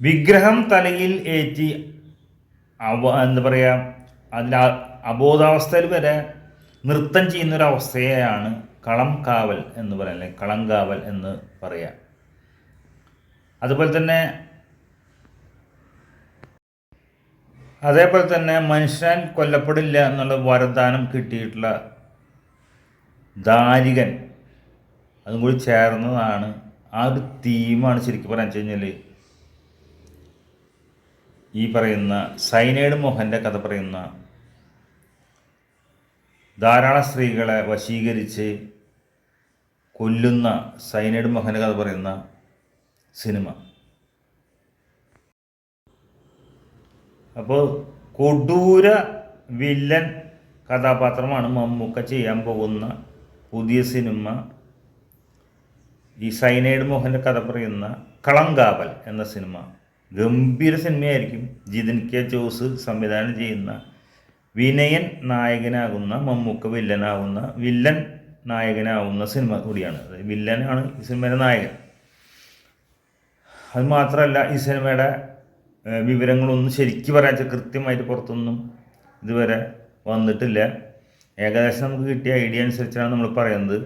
വിഗ്രഹം തലയിൽ ഏറ്റി അവ എന്താ പറയുക അതിൽ അബോധാവസ്ഥയിൽ വരെ നൃത്തം ചെയ്യുന്നൊരവസ്ഥയാണ് കളം കാവൽ എന്ന് പറയാം അല്ലെങ്കിൽ കളം കാവൽ എന്ന് പറയാം. അതുപോലെ തന്നെ അതേപോലെ തന്നെ മനുഷ്യൻ കൊല്ലപ്പെടില്ല എന്നുള്ള വരദാനം കിട്ടിയിട്ടുള്ള ദാരികൻ അതും കൂടി ചേർന്നതാണ് ആ ഒരു തീമാണ് ശരിക്കും പറയാൻ വെച്ച് കഴിഞ്ഞാൽ ഈ പറയുന്ന സൈനേഡ് മോഹന്റെ കഥ പറയുന്ന ധാരാളം സ്ത്രീകളെ വശീകരിച്ച് കൊല്ലുന്ന സൈനേഡ് മോഹന്റെ കഥ പറയുന്ന സിനിമ. അപ്പോൾ കൊടൂര വില്ലൻ കഥാപാത്രമാണ് മമ്മൂക്ക ചെയ്യാൻ പോകുന്ന പുതിയ സിനിമ. ഈ സൈനേഡ് മോഹന്റെ കഥ പറയുന്ന കളങ്കാവൽ എന്ന സിനിമ. ഗംഭീര സിനിമയായിരിക്കും ജിതിൻ കെ ജോസ് സംവിധാനം ചെയ്യുന്ന. വിനയൻ നായകനാകുന്ന മമ്മൂക്ക വില്ലനാകുന്ന വില്ലൻ നായകനാവുന്ന സിനിമ കൂടിയാണ്. വില്ലനാണ് ഈ സിനിമയുടെ നായകൻ. അത് മാത്രമല്ല ഈ സിനിമയുടെ വിവരങ്ങളൊന്നും ശരിക്കും പറയാൻ വെച്ചാൽ കൃത്യമായിട്ട് പുറത്തൊന്നും ഇതുവരെ വന്നിട്ടില്ല. ഏകദേശം നമുക്ക് കിട്ടിയ ഐഡിയ അനുസരിച്ചാണ് നമ്മൾ പറയുന്നത്.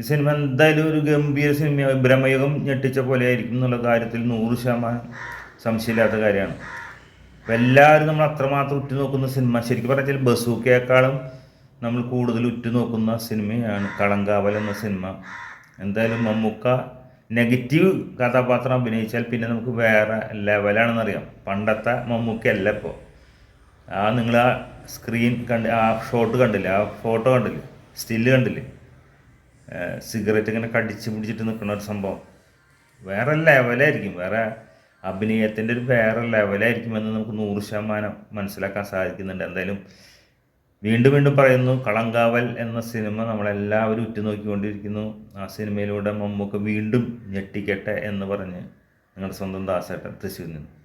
ഈ സിനിമ എന്തായാലും ഒരു ഗംഭീര സിനിമ ബ്രഹ്മയുഗം ഞെട്ടിച്ച പോലെ ആയിരിക്കും എന്നുള്ള കാര്യത്തിൽ നൂറ് ശതമാനം സംശയമില്ലാത്ത കാര്യമാണ്. അപ്പം എല്ലാവരും നമ്മൾ അത്രമാത്രം ഉറ്റുനോക്കുന്ന സിനിമ ശരിക്കും പറഞ്ഞാൽ ബസൂക്കയേക്കാളും നമ്മൾ കൂടുതൽ ഉറ്റുനോക്കുന്ന സിനിമയാണ് കളങ്കാവൽ എന്ന സിനിമ. എന്തായാലും മമ്മൂക്ക നെഗറ്റീവ് കഥാപാത്രം അഭിനയിച്ചാൽ പിന്നെ നമുക്ക് വേറെ ലെവലാണെന്നറിയാം പണ്ടത്തെ മമ്മൂക്കയല്ല ഇപ്പോൾ ആ നിങ്ങൾ ആ സ്ക്രീൻ കണ്ട് ആ ഷോട്ട് കണ്ടില്ലേ? ആ ഫോട്ടോ കണ്ടില്ലേ? സ്റ്റില്ല് കണ്ടില്ലേ? സിഗരറ്റ് ഇങ്ങനെ കടിച്ച് പിടിച്ചിട്ട് നിൽക്കുന്ന ഒരു സംഭവം. വേറെ ലെവലായിരിക്കും വേറെ അഭിനയത്തിന്റെ ഒരു വേറെ ലെവലായിരിക്കും എന്ന് നമുക്ക് നൂറ് ശതമാനം മനസ്സിലാക്കാൻ സാധിക്കുന്നുണ്ട്. എന്തായാലും വീണ്ടും വീണ്ടും പറയുന്നു കളങ്കാവൽ എന്ന സിനിമ നമ്മളെല്ലാവരും ഉറ്റുനോക്കിക്കൊണ്ടിരിക്കുന്നു. ആ സിനിമയിലൂടെ മമ്മൂക്ക വീണ്ടും ഞെട്ടിക്കട്ടെ എന്ന് പറഞ്ഞ് നിങ്ങളുടെ സ്വന്തം ദാസേട്ടൻ തൃശ്ശൂരിൽ നിന്ന്.